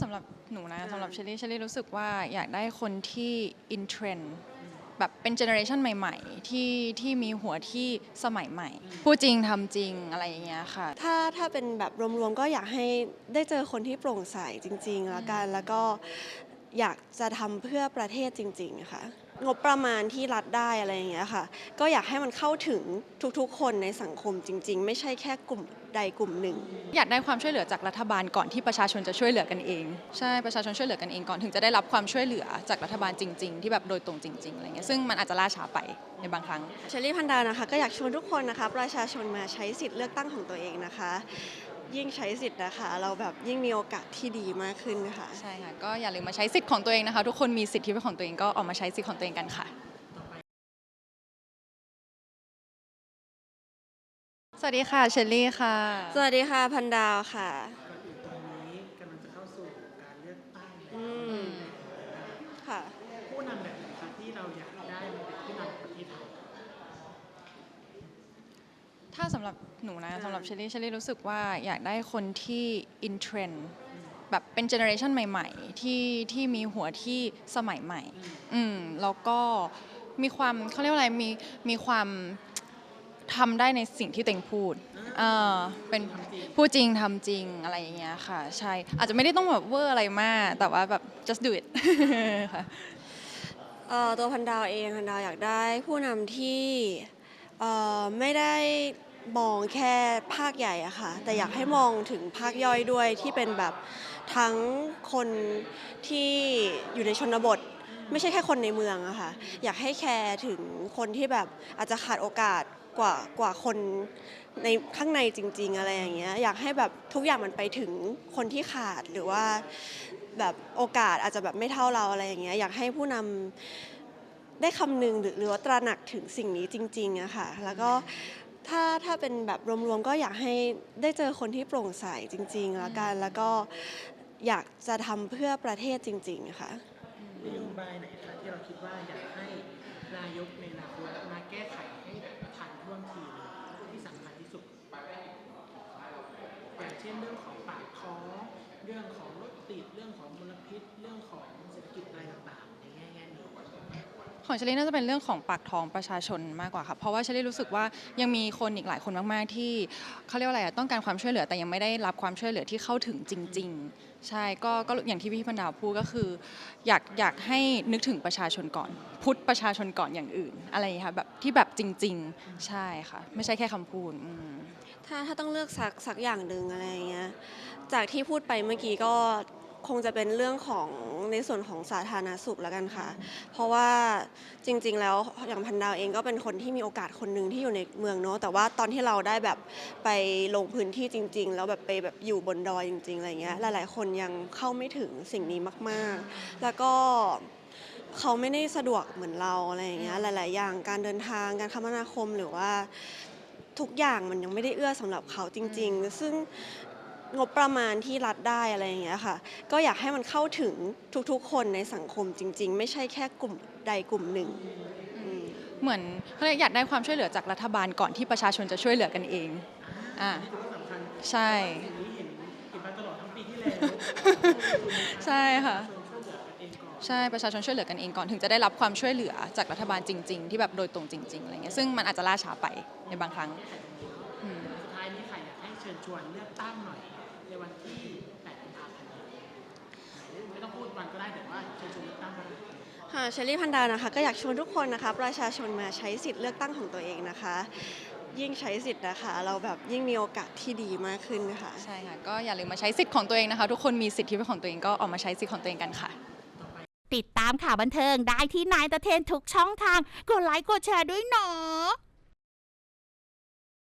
สำหรับหนูนะสำหรับเชลลี่เชลลี่รู้สึกว่าอยากได้คนที่อินเทรนด์แบบเป็นเจเนอเรชันใหม่ๆ ที่ที่มีหัวที่สมัยใหม่ พูดจริงทำจริงอะไรอย่างเงี้ยค่ะ ถ้าถ้าเป็นแบบรวมๆก็อยากให้ได้เจอคนที่โปร่งใสจริงๆแล้วกัน แล้วก็อยากจะทำเพื่อประเทศจริง ๆ ค่ะ งบประมาณที่รัฐได้อะไรอย่างเงี้ยค่ะ ก็อยากให้มันเข้าถึงทุกๆ คนในสังคมจริง ๆ ไม่ใช่แค่กลุ่มใดกลุ่มหนึ่ง อยากได้ความช่วยเหลือจากรัฐบาลก่อนที่ประชาชนจะช่วยเหลือกันเอง ใช่ประชาชนช่วยเหลือกันเองก่อนถึงจะได้รับความช่วยเหลือจากรัฐบาลจริง ๆ ที่แบบโดยตรงจริงๆอะไรเงี้ยซึ่งมันอาจจะล่าช้าไป ในบางครั้งเชอรี่พันดานะคะก็อยากชวนทุกคนนะคะ ประชาชนมาใช้สิทธิ์เลือกตั้งของตัวเองนะคะ ยิ่งใช้สิทธิ์นะคะ เราแบบยิ่งมีโอกาสที่ดีมากขึ้นค่ะใช่ค่ะก็อย่าลืมมาใช้สิทธิ์ของตัวเองนะคะ ทุกคนมีสิทธิเป็นของตัวเองก็ออกมาใช้สิทธิ์ของตัวเองกันค่ะ สวัสดีค่ะเชลลี่ค่ะ สวัสดีค่ะพันดาวค่ะก่อนอื่นตรงนี้กำลังจะเข้าสู่การเลือกตั้งอืม ค่ะ ผู้นำแบบไหนคะที่เราอยากได้มาเป็นผู้นำประเทศไทย ถ้าสำหรับหนูนะสำหรับเชลลี่เชลลี่รู้สึกว่าอยากได้คนที่อินเทรนด์แบบเป็นเจเนอเรชันใหม่ ๆ ที่ที่มีหัวที่สมัยใหม่ อืมแล้วก็มีความเขาเรียกว่าอะไรมีมีความทำได้ในสิ่งที่ตัวเองพูดเออเป็นพูดจริงทำจริงอะไรอย่างเงี้ยค่ะ ใช่ อาจจะไม่ได้ต้องแบบเวอร์อะไรมาก แต่ว่าแบบ just do it ค่ะ เอ่อตัวพันดาวเองพันดาวอยากได้ผู้นำที่ เอ่อไม่ได้มองแค่ภาคใหญ่อะค่ะ แต่อยากให้มองถึงภาคย่อยด้วยที่เป็นแบบทั้งคนที่อยู่ในชนบท ไม่ใช่แค่คนในเมืองอะค่ะ อยากให้แคร์ถึงคนที่แบบอาจจะขาดโอกาสกว่ากว่าคนในข้างในจริง ๆ อะไรอย่างเงี้ยอยากให้แบบทุกอย่างมันไปถึงคนที่ขาดหรือว่าแบบโอกาสอาจจะแบบไม่เท่าเราอะไรอย่างเงี้ยอยากให้ผู้นำ ได้คำนึงหรือหรือว่าตระหนักถึงสิ่งนี้จริงๆอะค่ะ แล้วก็ถ้าถ้าเป็นแบบรวมๆก็อยากให้ได้เจอคนที่โปร่งใสจริงๆแล้วกันแล้วก็อยากจะทำเพื่อประเทศจริง ๆ ค่ะ นโยบายไหนคะที่เราคิดว่าอยากให้นายกในอนาคตมาแก้ไขให้ทันท่วงทีที่สำคัญที่สุดอย่างเช่นเรื่องของปากท้องเรื่องของรถติดเรื่องของมลพิษ เรื่องของเศรษฐกิจอะไรต่างๆในแง่แง่นี้ ของเชลี่น่าจะเป็นเรื่องของปากท้องประชาชนมากกว่าค่ะเพราะว่าเชลี่รู้สึกว่ายังมีคนอีกหลายคนมาก ๆ ที่เขาเรียกว่าอะไรอะต้องการความช่วยเหลือแต่ยังไม่ได้รับความช่วยเหลือที่เข้าถึงจริง ๆ ใช่ก็ก็อย่างที่พี่พันดาวพูดก็คือ อยากอยากให้นึกถึงประชาชนก่อน พุทธประชาชนก่อนอย่างอื่น อะไรอย่างเงี้ยค่ะแบบที่แบบจริง ๆ ใช่ค่ะ ไม่ใช่แค่คำพูดอืม ถ้าถ้าต้องเลือกสักสักอย่างหนึ่งอะไรอย่างเงี้ย จากที่พูดไปเมื่อกี้ก็ คงจะเป็นเรื่องของในส่วนของสาธารณสุขแล้วกันค่ะ เพราะว่าจริง ๆ แล้วอย่างพันดาวเองก็เป็นคนที่มีโอกาสคนหนึ่งที่อยู่ในเมืองเนาะแต่ว่าตอนที่เราได้แบบไปลงพื้นที่จริง ๆ แล้วแบบไปแบบอยู่บนดอยจริง ๆอะไรเงี้ยหลาย ๆ คนยังเข้าไม่ถึงสิ่งนี้มาก ๆ แล้วก็เขาไม่ได้สะดวกเหมือนเราอะไรอย่างเงี้ยหลาย ๆ อย่างการเดินทางการคมนาคมหรือว่าทุกอย่างมันยังไม่ได้เอื้อสำหรับเขาจริง ๆ ซึ่ง งบประมาณที่รัฐได้อะไรอย่างเงี้ยค่ะ ก็อยากให้มันเข้าถึงทุกๆ คนในสังคมจริง ๆ ไม่ใช่แค่กลุ่มใดกลุ่มหนึ่งอืมเหมือนเขาเรียกอยากได้ความช่วยเหลือจากรัฐบาลก่อนที่ประชาชนจะช่วยเหลือกันเองอ่าถือว่าสำคัญใช่สิ่งนี้เห็นเห็นมาตลอดทั้งปีที่แล้วใช่ค่ะช่วยเหลือกันเองก่อนใช่ประชาชนช่วยเหลือกันเองก่อนถึงจะได้รับความช่วยเหลือจากรัฐบาลจริง ๆ ที่แบบโดยตรงจริงๆอะไรเงี้ยซึ่งมันอาจจะล่าช้าไปในบางครั้ง ชิญชวนเลือกตั้งหน่อยในวันที่8กุมภาพันธ์นี้ไม่ต้องพูดวันก็ได้แต่ว่าเชิญชวนเลือกตั้งก็ได้ค่ะเชอรี่พันดานะคะก็อยากชวนทุกคนนะคะประชาชนมาใช้สิทธิ์เลือกตั้งของตัวเองนะคะ ยิ่งใช้สิทธิ์นะคะ เราแบบยิ่งมีโอกาสที่ดีมากขึ้นค่ะใช่ค่ะก็อย่าลืมมาใช้สิทธิ์ของตัวเองนะคะ ทุกคนมีสิทธิเป็นของตัวเองก็ออกมาใช้สิทธิ์ของตัวเองกันค่ะ ติดตามข่าวบันเทิงได้ที่นายตะเทนทุกช่องทางกดไลค์กดแชร์ด้วยเนาะ